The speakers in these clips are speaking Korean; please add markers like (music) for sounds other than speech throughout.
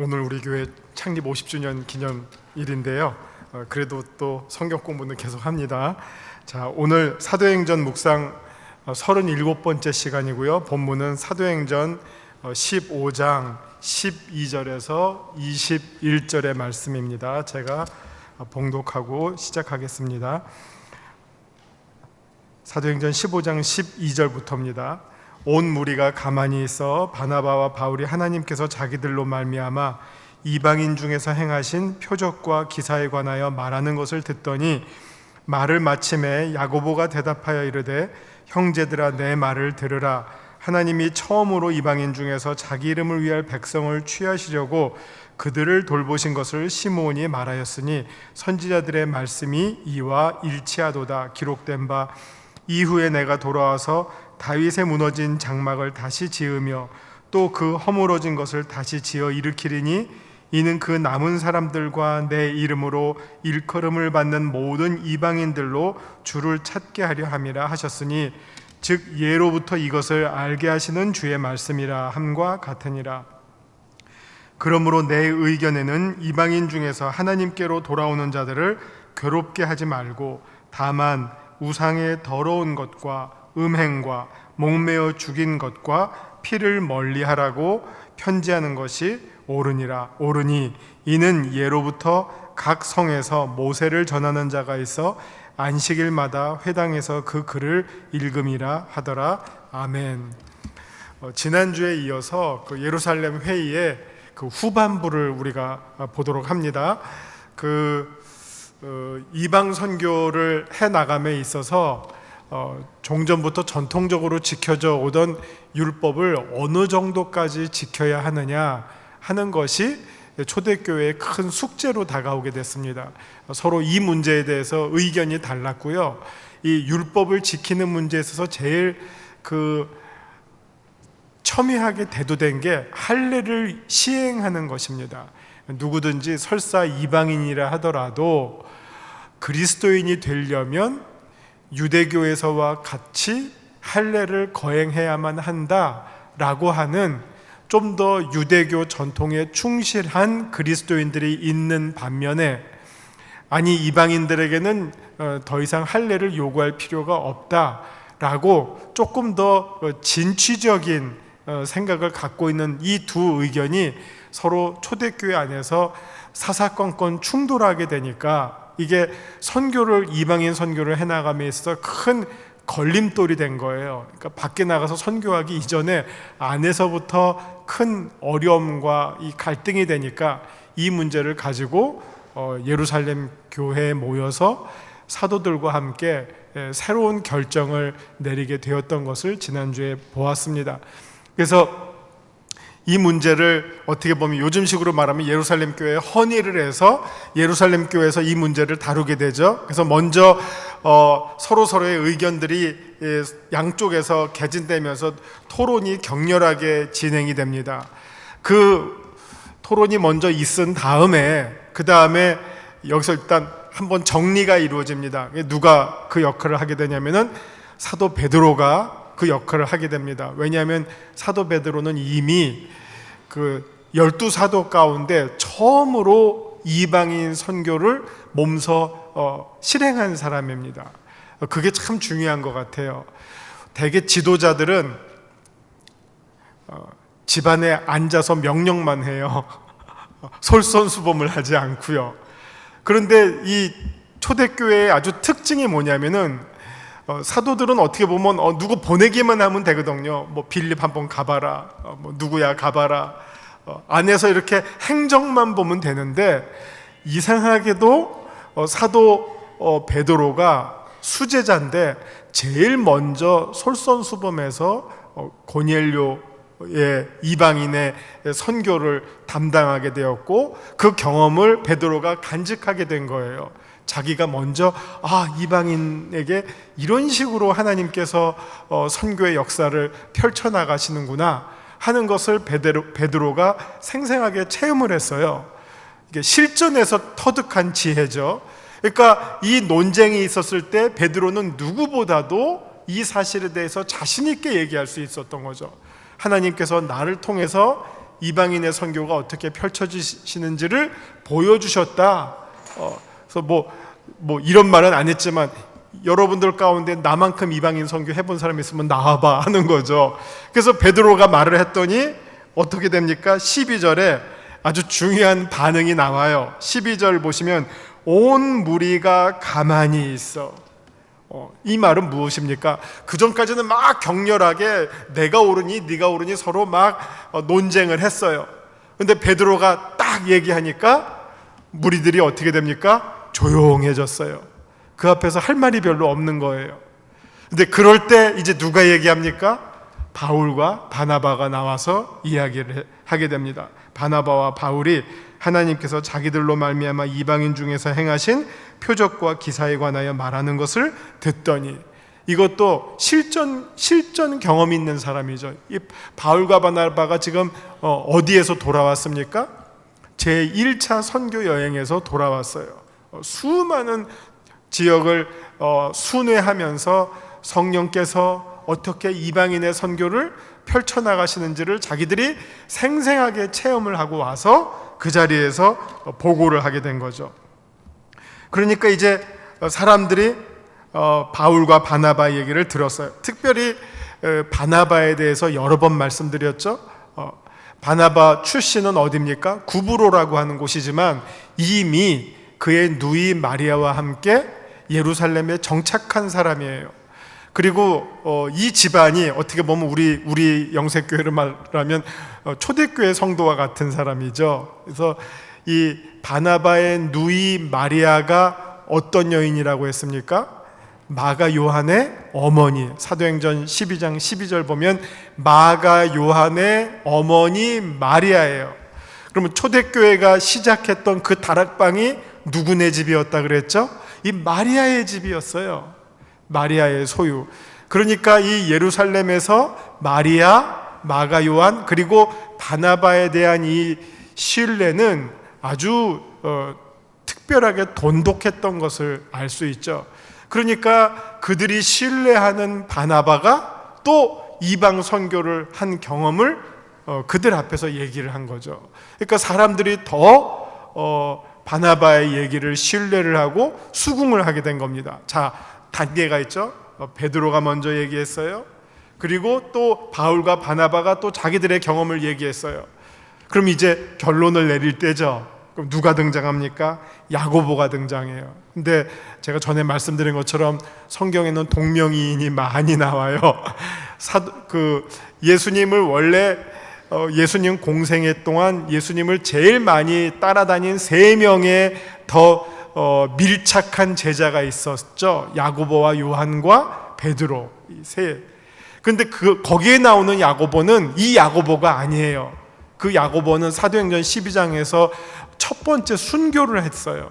오늘 우리 교회 창립 50주년 기념일인데요. 어, 그래도 또 성경 공부는 계속 합니다. 자, 오늘 사도행전 묵상 어, 37번째 시간이고요. 본문은 사도행전 어, 15장 12절에서 21절의 말씀입니다. 제가 어, 봉독하고 시작하겠습니다. 사도행전 15장 12절부터입니다. 온 무리가 가만히 있어 바나바와 바울이 하나님께서 자기들로 말미암아 이방인 중에서 행하신 표적과 기사에 관하여 말하는 것을 듣더니 말을 마침에 야고보가 대답하여 이르되 형제들아 내 말을 들으라. 하나님이 처음으로 이방인 중에서 자기 이름을 위할 백성을 취하시려고 그들을 돌보신 것을 시므온이 말하였으니 선지자들의 말씀이 이와 일치하도다. 기록된 바 이후에 내가 돌아와서 다윗의 무너진 장막을 다시 지으며 또 그 허물어진 것을 다시 지어 일으키리니 이는 그 남은 사람들과 내 이름으로 일컬음을 받는 모든 이방인들로 주를 찾게 하려 함이라 하셨으니 즉 예로부터 이것을 알게 하시는 주의 말씀이라 함과 같으니라. 그러므로 내 의견에는 이방인 중에서 하나님께로 돌아오는 자들을 괴롭게 하지 말고 다만 우상의 더러운 것과 음행과 목매어 죽인 것과 피를 멀리하라고 편지하는 것이 옳으니라 옳으니 이는 예로부터 각 성에서 모세를 전하는 자가 있어 안식일마다 회당에서 그 글을 읽음이라 하더라 아멘. 어, 지난주에 이어서 그 예루살렘 회의의 그 후반부를 우리가 보도록 합니다. 그 어, 이방 선교를 해 나감에 있어서 어, 종전부터 전통적으로 지켜져 오던 율법을 어느 정도까지 지켜야 하느냐 하는 것이 초대교회의 큰 숙제로 다가오게 됐습니다. 서로 이 문제에 대해서 의견이 달랐고요. 이 율법을 지키는 문제에 있어서 제일 그 첨예하게 대두된 게 할례를 시행하는 것입니다. 누구든지 설사 이방인이라 하더라도 그리스도인이 되려면 유대교에서와 같이 할례를 거행해야만 한다라고 하는 좀 더 유대교 전통에 충실한 그리스도인들이 있는 반면에 아니 이방인들에게는 어, 더 이상 할례를 요구할 필요가 없다라고 조금 더 어, 진취적인 어, 생각을 갖고 있는 이 두 의견이 서로 초대교회 안에서 사사건건 충돌하게 되니까 이게 선교를 이방인 선교를 해 나감에 있어서 큰 걸림돌이 된 거예요. 그러니까 밖에 나가서 선교하기 이전에 안에서부터 큰 어려움과 이 갈등이 되니까 이 문제를 가지고 어, 예루살렘 교회에 모여서 사도들과 함께 새로운 결정을 내리게 되었던 것을 지난주에 보았습니다. 그래서 이 문제를 어떻게 보면 요즘식으로 말하면 예루살렘 교회에 헌의를 해서 예루살렘 교회에서 이 문제를 다루게 되죠. 그래서 먼저 어, 서로 서로의 의견들이 예, 양쪽에서 개진되면서 토론이 격렬하게 진행이 됩니다. 그 토론이 먼저 있은 다음에 그 다음에 여기서 일단 한번 정리가 이루어집니다. 누가 그 역할을 하게 되냐면은 사도 베드로가 그 역할을 하게 됩니다. 왜냐하면 사도 베드로는 이미 그 열두 사도 가운데 처음으로 이방인 선교를 몸서 어, 실행한 사람입니다. 그게 참 중요한 것 같아요. 대개 지도자들은 어, 집안에 앉아서 명령만 해요. (laughs) 솔선수범을 하지 않고요. 그런데 이 초대교회의 아주 특징이 뭐냐면은 어, 사도들은 어떻게 보면 어, 누구 보내기만 하면 되거든요. 뭐 빌립 한번 가봐라, 어, 뭐 누구야 가봐라. 어, 안에서 이렇게 행정만 보면 되는데 이상하게도 어, 사도 어, 베드로가 수제자인데 제일 먼저 솔선수범해서 어, 고넬료의 이방인의 선교를 담당하게 되었고 그 경험을 베드로가 간직하게 된 거예요. 자기가 먼저 아 이방인에게 이런 식으로 하나님께서 어, 선교의 역사를 펼쳐 나가시는구나 하는 것을 베드로, 베드로가 생생하게 체험을 했어요. 이게 실전에서 터득한 지혜죠. 그러니까 이 논쟁이 있었을 때 베드로는 누구보다도 이 사실에 대해서 자신 있게 얘기할 수 있었던 거죠. 하나님께서 나를 통해서 이방인의 선교가 어떻게 펼쳐지시는지를 보여주셨다. 어, 그래서 뭐, 뭐 이런 말은 안 했지만 여러분들 가운데 나만큼 이방인 선교 해본 사람이 있으면 나와봐 하는 거죠. 그래서 베드로가 말을 했더니 어떻게 됩니까? 12절에 아주 중요한 반응이 나와요. 12절 보시면 온 무리가 가만히 있어. 어, 이 말은 무엇입니까? 그 전까지는 막 격렬하게 내가 옳으니 네가 옳으니 서로 막 어, 논쟁을 했어요. 근데 베드로가 딱 얘기하니까 무리들이 어떻게 됩니까? 조용해졌어요. 그 앞에서 할 말이 별로 없는 거예요. 근데 그럴 때 이제 누가 얘기합니까? 바울과 바나바가 나와서 이야기를 하게 됩니다. 바나바와 바울이 하나님께서 자기들로 말미암아 이방인 중에서 행하신 표적과 기사에 관하여 말하는 것을 듣더니 이것도 실전 실전 경험 있는 사람이죠. 이 바울과 바나바가 지금 어, 어디에서 돌아왔습니까? 제 1차 선교 여행에서 돌아왔어요. 어, 수많은 지역을 어, 순회하면서 성령께서 어떻게 이방인의 선교를 펼쳐 나가시는지를 자기들이 생생하게 체험을 하고 와서 그 자리에서 보고를 하게 된 거죠. 그러니까 이제 사람들이 어, 바울과 바나바 얘기를 들었어요. 특별히 어, 바나바에 대해서 여러 번 말씀드렸죠. 어, 바나바 출신은 어디입니까? 구브로라고 하는 곳이지만 이미 그의 누이 마리아와 함께 예루살렘에 정착한 사람이에요. 그리고 어, 이 집안이 어떻게 보면 우리 우리 영색교회를 말하면 어, 초대교회 성도와 같은 사람이죠. 그래서 이 바나바의 누이 마리아가 어떤 여인이라고 했습니까? 마가 요한의 어머니 사도행전 12장 12절 보면 마가 요한의 어머니 마리아예요. 그러면 초대교회가 시작했던 그 다락방이 누구네 집이었다 그랬죠? 이 마리아의 집이었어요. 마리아의 소유. 그러니까 이 예루살렘에서 마리아, 마가 요한 그리고 바나바에 대한 이 신뢰는 아주 어, 특별하게 돈독했던 것을 알 수 있죠. 그러니까 그들이 신뢰하는 바나바가 또 이방 선교를 한 경험을 어, 그들 앞에서 얘기를 한 거죠. 그러니까 사람들이 더 어, 바나바의 얘기를 신뢰를 하고 수긍을 하게 된 겁니다. 자, 단계가 있죠. 어, 베드로가 먼저 얘기했어요. 그리고 또 바울과 바나바가 또 자기들의 경험을 얘기했어요. 그럼 이제 결론을 내릴 때죠. 그럼 누가 등장합니까? 야고보가 등장해요. 근데 제가 전에 말씀드린 것처럼 성경에는 동명이인이 많이 나와요. (laughs) 사, 그 예수님을 원래 어, 예수님 공생애 동안 예수님을 제일 많이 따라다닌 세 명의 더 어, 밀착한 제자가 있었죠. 야고보와 요한과 베드로 이 세. 근데 그 거기에 나오는 야고보는 이 야고보가 아니에요. 그 야고보는 사도행전 12장에서 첫 번째 순교를 했어요.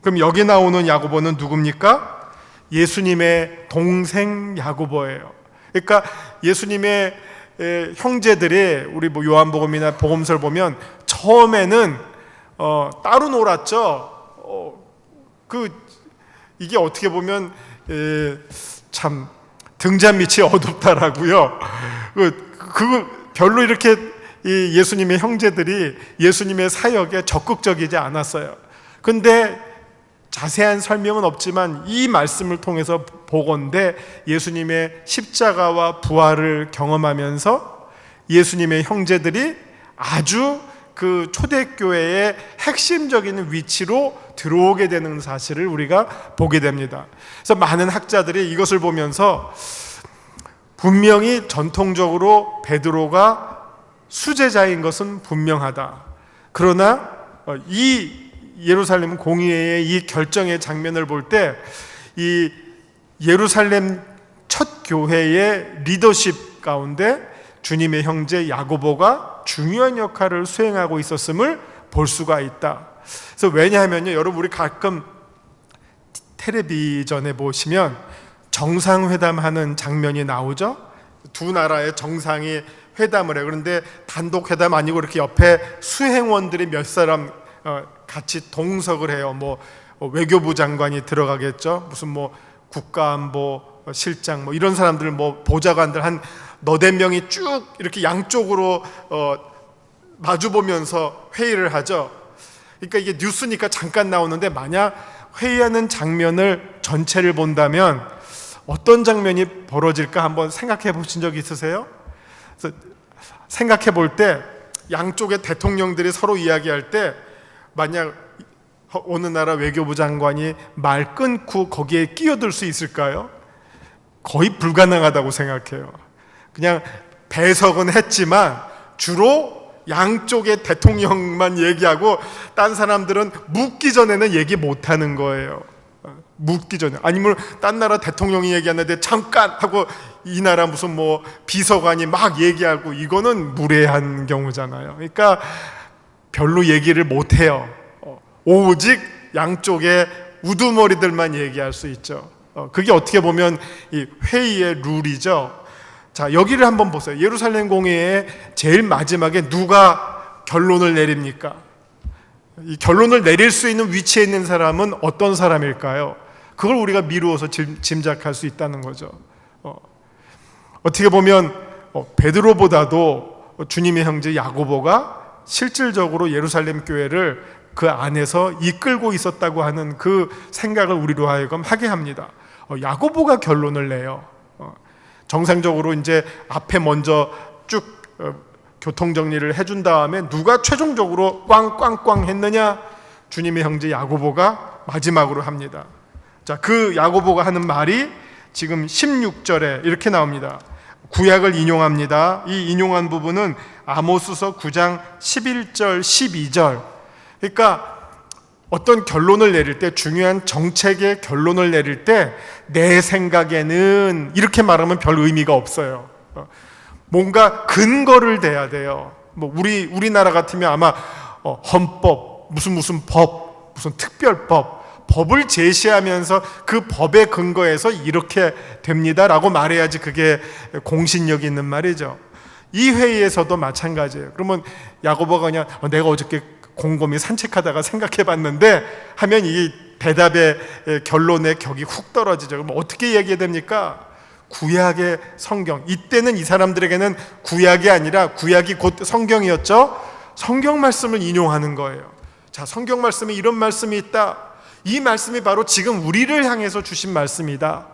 그럼 여기 나오는 야고보는 누굽니까? 예수님의 동생 야고보예요. 그러니까 예수님의 에, 형제들이 우리 뭐 요한복음이나 복음서를 보면 처음에는 어, 따로 놀았죠. 어, 그 이게 어떻게 보면 에, 참 등잔 밑이 어둡다라고요. 그, 그 별로 이렇게 이 예수님의 형제들이 예수님의 사역에 적극적이지 않았어요. 근데 자세한 설명은 없지만 이 말씀을 통해서 보건대 예수님의 십자가와 부활을 경험하면서 예수님의 형제들이 아주 그 초대교회의 핵심적인 위치로 들어오게 되는 사실을 우리가 보게 됩니다. 그래서 많은 학자들이 이것을 보면서 분명히 전통적으로 베드로가 수제자인 것은 분명하다. 그러나 어, 이 예루살렘 공의회의 이 결정의 장면을 볼 때 이 예루살렘 첫 교회의 리더십 가운데 주님의 형제 야고보가 중요한 역할을 수행하고 있었음을 볼 수가 있다. 그래서 왜냐하면요, 여러분 우리 가끔 텔레비전에 보시면 정상회담하는 장면이 나오죠. 두 나라의 정상이 회담을 해. 그런데 단독 회담 아니고 이렇게 옆에 수행원들이 몇 사람 어, 같이 동석을 해요. 뭐 외교부 장관이 들어가겠죠. 무슨 뭐 국가안보 실장 뭐 이런 사람들 뭐 보좌관들 한 너댓 명이 쭉 이렇게 양쪽으로 어 마주 보면서 회의를 하죠. 그러니까 이게 뉴스니까 잠깐 나오는데 만약 회의하는 장면을 전체를 본다면 어떤 장면이 벌어질까 한번 생각해 보신 적 있으세요? 그래서 생각해 볼 때 양쪽의 대통령들이 서로 이야기할 때 만약 어느 나라 외교부 장관이 말 끊고 거기에 끼어들 수 있을까요? 거의 불가능하다고 생각해요. 그냥 배석은 했지만 주로 양쪽의 대통령만 얘기하고 딴 사람들은 묻기 전에는 얘기 못 하는 거예요. 묻기 전에 아니면 딴 나라 대통령이 얘기하는데 잠깐 하고 이 나라 무슨 뭐 비서관이 막 얘기하고 이거는 무례한 경우잖아요. 그러니까 별로 얘기를 못 해요. 어, 오직 양쪽의 우두머리들만 얘기할 수 있죠. 어, 그게 어떻게 보면 이 회의의 룰이죠. 자, 여기를 한번 보세요. 예루살렘 공회의 제일 마지막에 누가 결론을 내립니까? 이 결론을 내릴 수 있는 위치에 있는 사람은 어떤 사람일까요? 그걸 우리가 미루어서 짐 작할 수 있다는 거죠. 어, 떻게 보면 어, 베드로보다도 주님의 형제 야고보가 실질적으로 예루살렘 교회를 그 안에서 이끌고 있었다고 하는 그 생각을 우리로 하여금 하게 합니다. 어, 야고보가 결론을 내요. 어, 정상적으로 이제 앞에 먼저 쭉 어, 교통 정리를 해준 다음에 누가 최종적으로 꽝꽝꽝 했느냐? 주님의 형제 야고보가 마지막으로 합니다. 자, 그 야고보가 하는 말이 지금 16절에 이렇게 나옵니다. 구약을 인용합니다. 이 인용한 부분은 아모스서 9장 11절, 12절. 그러니까 어떤 결론을 내릴 때 중요한 정책의 결론을 내릴 때 내 생각에는 이렇게 말하면 별 의미가 없어요. 뭔가 근거를 대야 돼요. 뭐 우리 우리나라 같으면 아마 어, 헌법 무슨 무슨 법 무슨 특별법 법을 제시하면서 그 법의 근거에서 이렇게 됩니다라고 말해야지 그게 공신력 있는 말이죠. 이 회의에서도 마찬가지예요. 그러면 야고보가 그냥 어, 내가 어저께 곰곰이 산책하다가 생각해 봤는데 하면 이 대답의 결론의 격이 훅 떨어지죠. 그럼 어떻게 얘기해야 됩니까? 구약의 성경. 이때는 이 사람들에게는 구약이 아니라 구약이 곧 성경이었죠. 성경 말씀을 인용하는 거예요. 자, 성경 말씀에 이런 말씀이 있다. 이 말씀이 바로 지금 우리를 향해서 주신 말씀이다.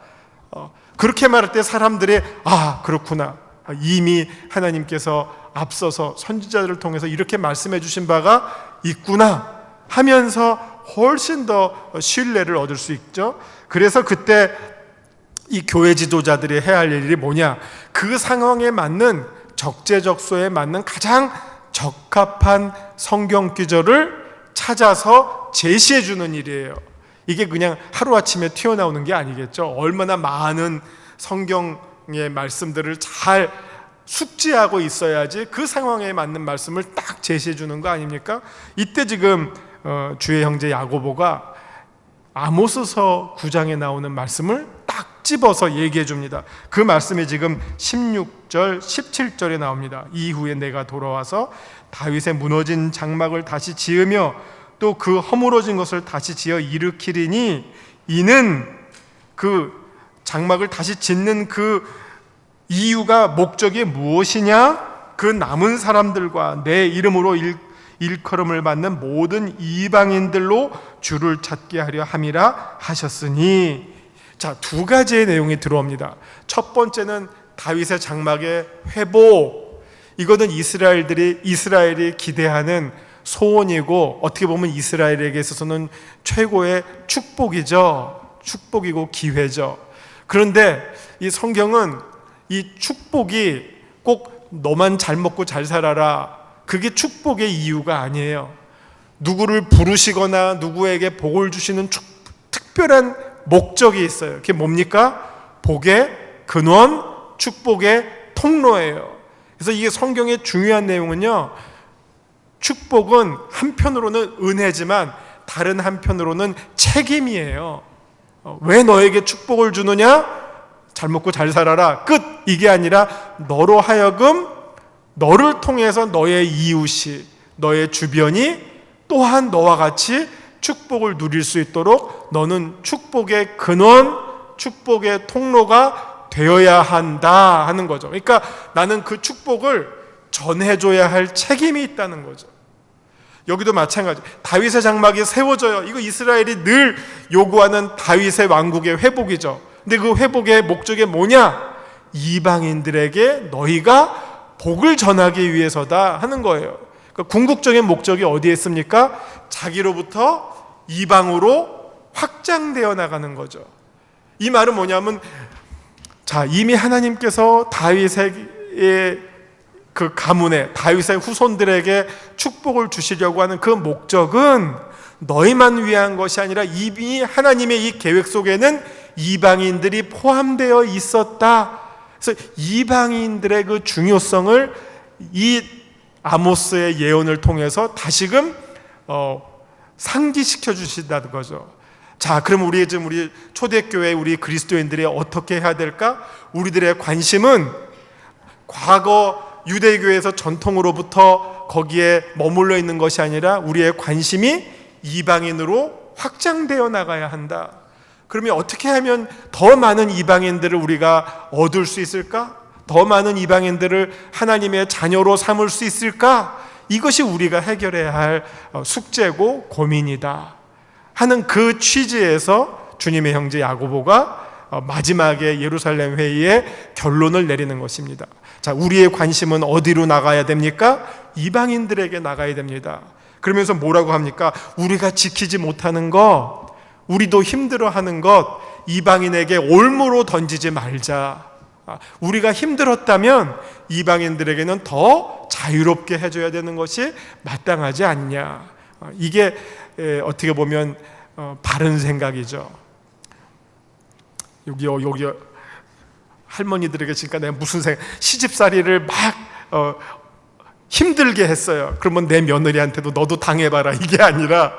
어, 그렇게 말할 때 사람들이 아 그렇구나. 이미 하나님께서 앞서서 선지자들을 통해서 이렇게 말씀해 주신 바가 있구나 하면서 훨씬 더 신뢰를 얻을 수 있죠. 그래서 그때 이 교회 지도자들이 해야 할 일이 뭐냐? 그 상황에 맞는 적재적소에 맞는 가장 적합한 성경 기절을 찾아서 제시해 주는 일이에요. 이게 그냥 하루아침에 튀어나오는 게 아니겠죠. 얼마나 많은 성경 의 말씀들을 잘 숙지하고 있어야지 그 상황에 맞는 말씀을 딱 제시해 주는 거 아닙니까? 이때 지금 어, 주의 형제 야고보가 아모스서 9장에 나오는 말씀을 딱 집어서 얘기해 줍니다. 그 말씀이 지금 16절, 17절에 나옵니다. 이후에 내가 돌아와서 다윗의 무너진 장막을 다시 지으며 또 그 허물어진 것을 다시 지어 일으키리니 이는 그 장막을 다시 짓는 그 이유가 목적이 무엇이냐? 그 남은 사람들과 내 이름으로 일, 일컬음을 받는 모든 이방인들로 주를 찾게 하려 함이라 하셨으니 자, 두 가지의 내용이 들어옵니다. 첫 번째는 다윗의 장막의 회복. 이거는 이스라엘들이 이스라엘이 기대하는 소원이고 어떻게 보면 이스라엘에게 있어서는 최고의 축복이죠. 축복이고 기회죠. 그런데 이 성경은 이 축복이 꼭 너만 잘 먹고 잘 살아라. 그게 축복의 이유가 아니에요. 누구를 부르시거나 누구에게 복을 주시는 축, 특별한 목적이 있어요. 그게 뭡니까? 복의 근원, 축복의 통로예요. 그래서 이게 성경의 중요한 내용은요. 축복은 한편으로는 은혜지만 다른 한편으로는 책임이에요. 어, 왜 너에게 축복을 주느냐? 잘 먹고 잘 살아라. 끝. 이게 아니라 너로 하여금 너를 통해서 너의 이웃이 너의 주변이 또한 너와 같이 축복을 누릴 수 있도록 너는 축복의 근원, 축복의 통로가 되어야 한다 하는 거죠. 그러니까 나는 그 축복을 전해줘야 할 책임이 있다는 거죠. 여기도 마찬가지. 다윗의 장막이 세워져요. 이거 이스라엘이 늘 요구하는 다윗의 왕국의 회복이죠. 근데 그 회복의 목적이 뭐냐? 이방인들에게 너희가 복을 전하기 위해서다 하는 거예요. 그러니까 궁극적인 목적이 어디에 있습니까? 자기로부터 이방으로 확장되어 나가는 거죠. 이 말은 뭐냐면 자 이미 하나님께서 다윗의 그 가문에 다윗의 후손들에게 축복을 주시려고 하는 그 목적은 너희만 위한 것이 아니라 이미 하나님의 이 계획 속에는 이방인들이 포함되어 있었다. 그래서 이방인들의 그 중요성을 이 아모스의 예언을 통해서 다시금 어, 상기시켜 주신다는 거죠. 자, 그럼 우리 지금 우리 초대교회 우리 그리스도인들이 어떻게 해야 될까? 우리들의 관심은 과거 유대교에서 전통으로부터 거기에 머물러 있는 것이 아니라 우리의 관심이 이방인으로 확장되어 나가야 한다. 그러면 어떻게 하면 더 많은 이방인들을 우리가 얻을 수 있을까? 더 많은 이방인들을 하나님의 자녀로 삼을 수 있을까? 이것이 우리가 해결해야 할 어, 숙제고 고민이다. 하는 그 취지에서 주님의 형제 야고보가 어, 마지막에 예루살렘 회의에 결론을 내리는 것입니다. 자, 우리의 관심은 어디로 나가야 됩니까? 이방인들에게 나가야 됩니다. 그러면서 뭐라고 합니까? 우리가 지키지 못하는 것, 우리도 힘들어 하는 것, 이방인에게 올무로 던지지 말자. 아, 우리가 힘들었다면 이방인들에게는 더 자유롭게 해줘야 되는 것이 마땅하지 않냐. 아, 이게 어떻게 보면 어, 바른 생각이죠. 여기요, 여기 할머니들에게 지금 내가 무슨 생 시집살이를 막 어, 힘들게 했어요. 그러면 내 며느리한테도 너도 당해봐라 이게 아니라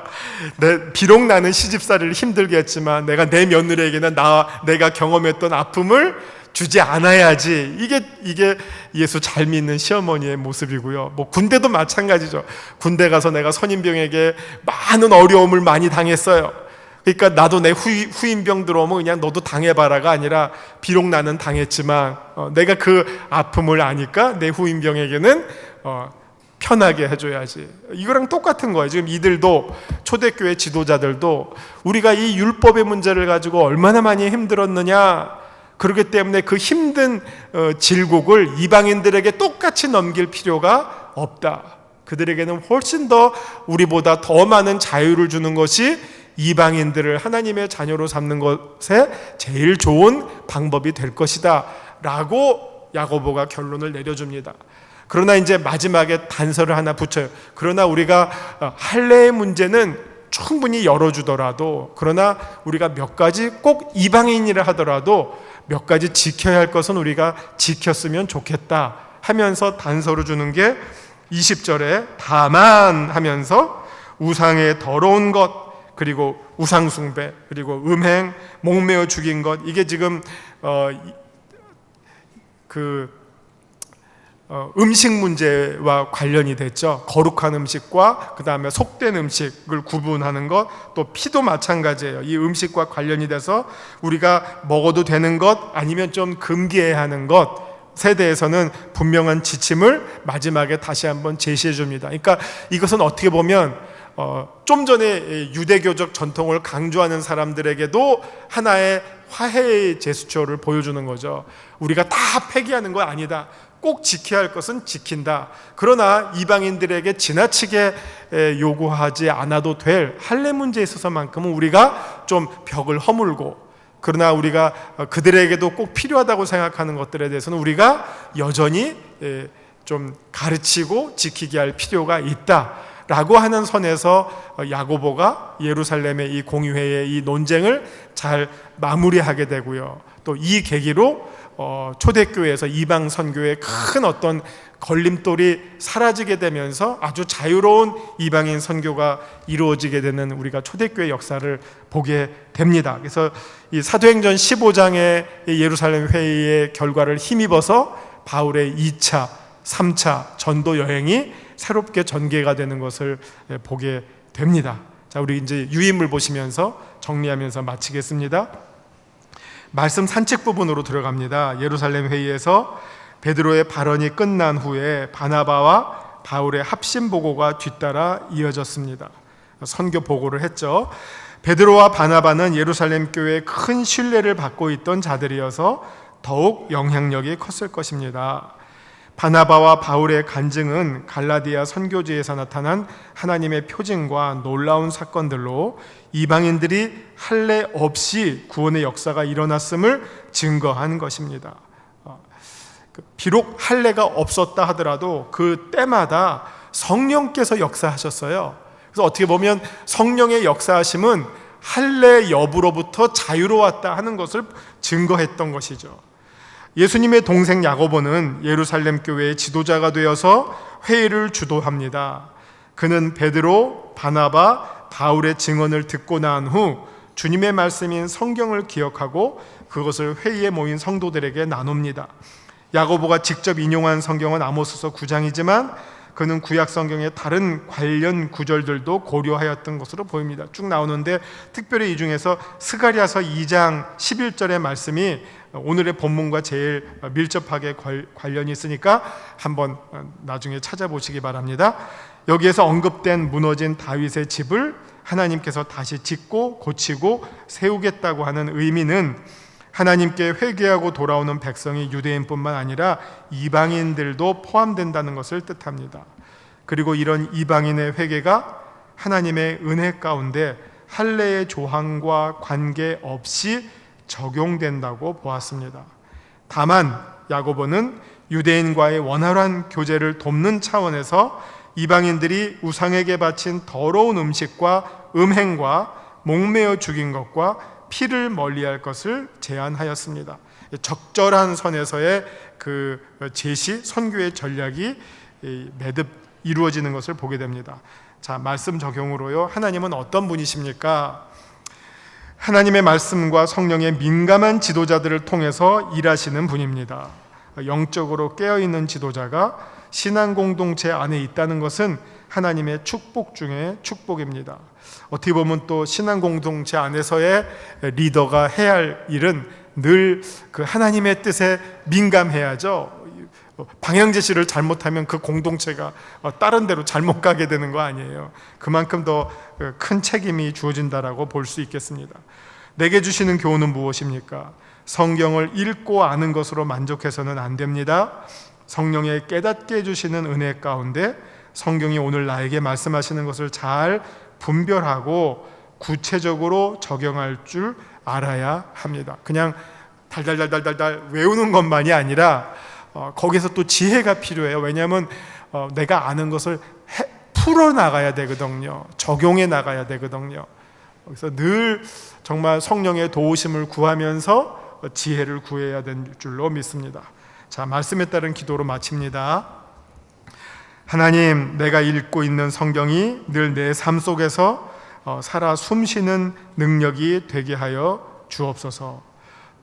내 비록 나는 시집살이를 힘들게 했지만 내가 내 며느리에게는 나 내가 경험했던 아픔을 주지 않아야지. 이게 이게 예수 잘 믿는 시어머니의 모습이고요. 뭐 군대도 마찬가지죠. 군대 가서 내가 선임병에게 많은 어려움을 많이 당했어요. 그러니까 나도 내 후, 후임병 들어오면 그냥 너도 당해봐라가 아니라 비록 나는 당했지만 어, 내가 그 아픔을 아니까 내 후임병에게는 어, 편하게 해줘야지. 이거랑 똑같은 거예요. 지금 이들도 초대교회 지도자들도 우리가 이 율법의 문제를 가지고 얼마나 많이 힘들었느냐. 그렇기 때문에 그 힘든 어, 질곡을 이방인들에게 똑같이 넘길 필요가 없다. 그들에게는 훨씬 더 우리보다 더 많은 자유를 주는 것이 이방인들을 하나님의 자녀로 삼는 것에 제일 좋은 방법이 될 것이다. 라고 야고보가 결론을 내려줍니다. 그러나 이제 마지막에 단서를 하나 붙여요. 그러나 우리가 어, 할례의 문제는 충분히 열어주더라도 그러나 우리가 몇 가지 꼭 이방인이라 하더라도 몇 가지 지켜야 할 것은 우리가 지켰으면 좋겠다 하면서 단서를 주는 게 20절에 다만 하면서 우상의 더러운 것 그리고 우상숭배 그리고 음행 목매어 죽인 것 이게 지금 어, 그 어, 음식 문제와 관련이 됐죠. 거룩한 음식과 그 다음에 속된 음식을 구분하는 것, 또 피도 마찬가지예요. 이 음식과 관련이 돼서 우리가 먹어도 되는 것 아니면 좀 금기해야 하는 것에 대해서는 분명한 지침을 마지막에 다시 한번 제시해 줍니다. 그러니까 이것은 어떻게 보면 어, 좀 전에 유대교적 전통을 강조하는 사람들에게도 하나의 화해의 제스처를 보여주는 거죠. 우리가 다 폐기하는 거 아니다. 꼭 지켜야 할 것은 지킨다. 그러나 이방인들에게 지나치게 요구하지 않아도 될 할례 문제에 있어서만큼은 우리가 좀 벽을 허물고 그러나 우리가 그들에게도 꼭 필요하다고 생각하는 것들에 대해서는 우리가 여전히 좀 가르치고 지키게 할 필요가 있다. 라고 하는 선에서 야고보가 예루살렘의 이 공의회의 이 논쟁을 잘 마무리하게 되고요. 또 이 계기로 어, 초대교회에서 이방 선교의 큰 어떤 걸림돌이 사라지게 되면서 아주 자유로운 이방인 선교가 이루어지게 되는 우리가 초대교회 역사를 보게 됩니다. 그래서 이 사도행전 15장의 예루살렘 회의의 결과를 힘입어서 바울의 2차, 3차 전도 여행이 새롭게 전개가 되는 것을 보게 됩니다. 자, 우리 이제 유인물 보시면서 정리하면서 마치겠습니다. 말씀 산책 부분으로 들어갑니다. 예루살렘 회의에서 베드로의 발언이 끝난 후에 바나바와 바울의 합심 보고가 뒤따라 이어졌습니다. 선교 보고를 했죠. 베드로와 바나바는 예루살렘 교회에 큰 신뢰를 받고 있던 자들이어서 더욱 영향력이 컸을 것입니다. 바나바와 바울의 간증은 갈라디아 선교지에서 나타난 하나님의 표징과 놀라운 사건들로 이방인들이 할례 없이 구원의 역사가 일어났음을 증거한 것입니다. 어, 그 비록 할례가 없었다 하더라도 그 때마다 성령께서 역사하셨어요. 그래서 어떻게 보면 성령의 역사하심은 할례 여부로부터 자유로웠다 하는 것을 증거했던 것이죠. 예수님의 동생 야고보는 예루살렘 교회의 지도자가 되어서 회의를 주도합니다. 그는 베드로, 바나바, 바울의 증언을 듣고 난 후 주님의 말씀인 성경을 기억하고 그것을 회의에 모인 성도들에게 나눕니다. 야고보가 직접 인용한 성경은 아모스서 9장이지만 그는 구약 성경의 다른 관련 구절들도 고려하였던 것으로 보입니다. 쭉 나오는데 특별히 이 중에서 스가리아서 2장 11절의 말씀이 오늘의 본문과 제일 밀접하게 관련이 있으니까 한번 나중에 찾아보시기 바랍니다. 여기에서 언급된 무너진 다윗의 집을 하나님께서 다시 짓고 고치고 세우겠다고 하는 의미는 하나님께 회개하고 돌아오는 백성이 유대인뿐만 아니라 이방인들도 포함된다는 것을 뜻합니다. 그리고 이런 이방인의 회개가 하나님의 은혜 가운데 할례의 조항과 관계없이 적용된다고 보았습니다. 다만 야고보는 유대인과의 원활한 교제를 돕는 차원에서 이방인들이 우상에게 바친 더러운 음식과 음행과 목매어 죽인 것과 피를 멀리할 것을 제안하였습니다. 적절한 선에서의 그 제시 선교의 전략이 매듭 이루어지는 것을 보게 됩니다. 자, 말씀 적용으로요. 하나님은 어떤 분이십니까? 하나님의 말씀과 성령의 민감한 지도자들을 통해서 일하시는 분입니다. 영적으로 깨어 있는 지도자가 신앙 공동체 안에 있다는 것은 하나님의 축복 중에 축복입니다. 어떻게 보면 또 신앙 공동체 안에서의 리더가 해야 할 일은 늘 그 하나님의 뜻에 민감해야죠. 방향 제시를 잘못하면 그 공동체가 다른 데로 잘못 가게 되는 거 아니에요. 그만큼 더 큰 책임이 주어진다라고 볼 수 있겠습니다. 내게 주시는 교훈은 무엇입니까? 성경을 읽고 아는 것으로 만족해서는 안 됩니다. 성령의 깨닫게 해주시는 은혜 가운데 성경이 오늘 나에게 말씀하시는 것을 잘 분별하고 구체적으로 적용할 줄 알아야 합니다. 그냥 달달달달달달 외우는 것만이 아니라 어, 거기서 또 지혜가 필요해요. 왜냐하면 어, 내가 아는 것을 해, 풀어 나가야 되거든요. 적용해 나가야 되거든요. 그래서 늘 정말 성령의 도우심을 구하면서 지혜를 구해야 될 줄로 믿습니다. 자, 말씀에 따른 기도로 마칩니다. 하나님, 내가 읽고 있는 성경이 늘 내 삶 속에서 어, 살아 숨쉬는 능력이 되게 하여 주옵소서.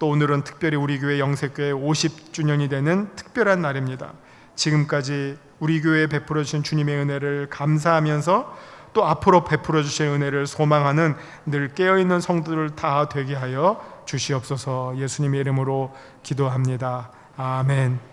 또 오늘은 특별히 우리 교회 영세교회 50주년이 되는 특별한 날입니다. 지금까지 우리 교회에 베풀어 주신 주님의 은혜를 감사하면서 또 앞으로 베풀어 주실 은혜를 소망하는 늘 깨어 있는 성도들 다 되게 하여 주시옵소서. 예수님의 이름으로 기도합니다. 아멘.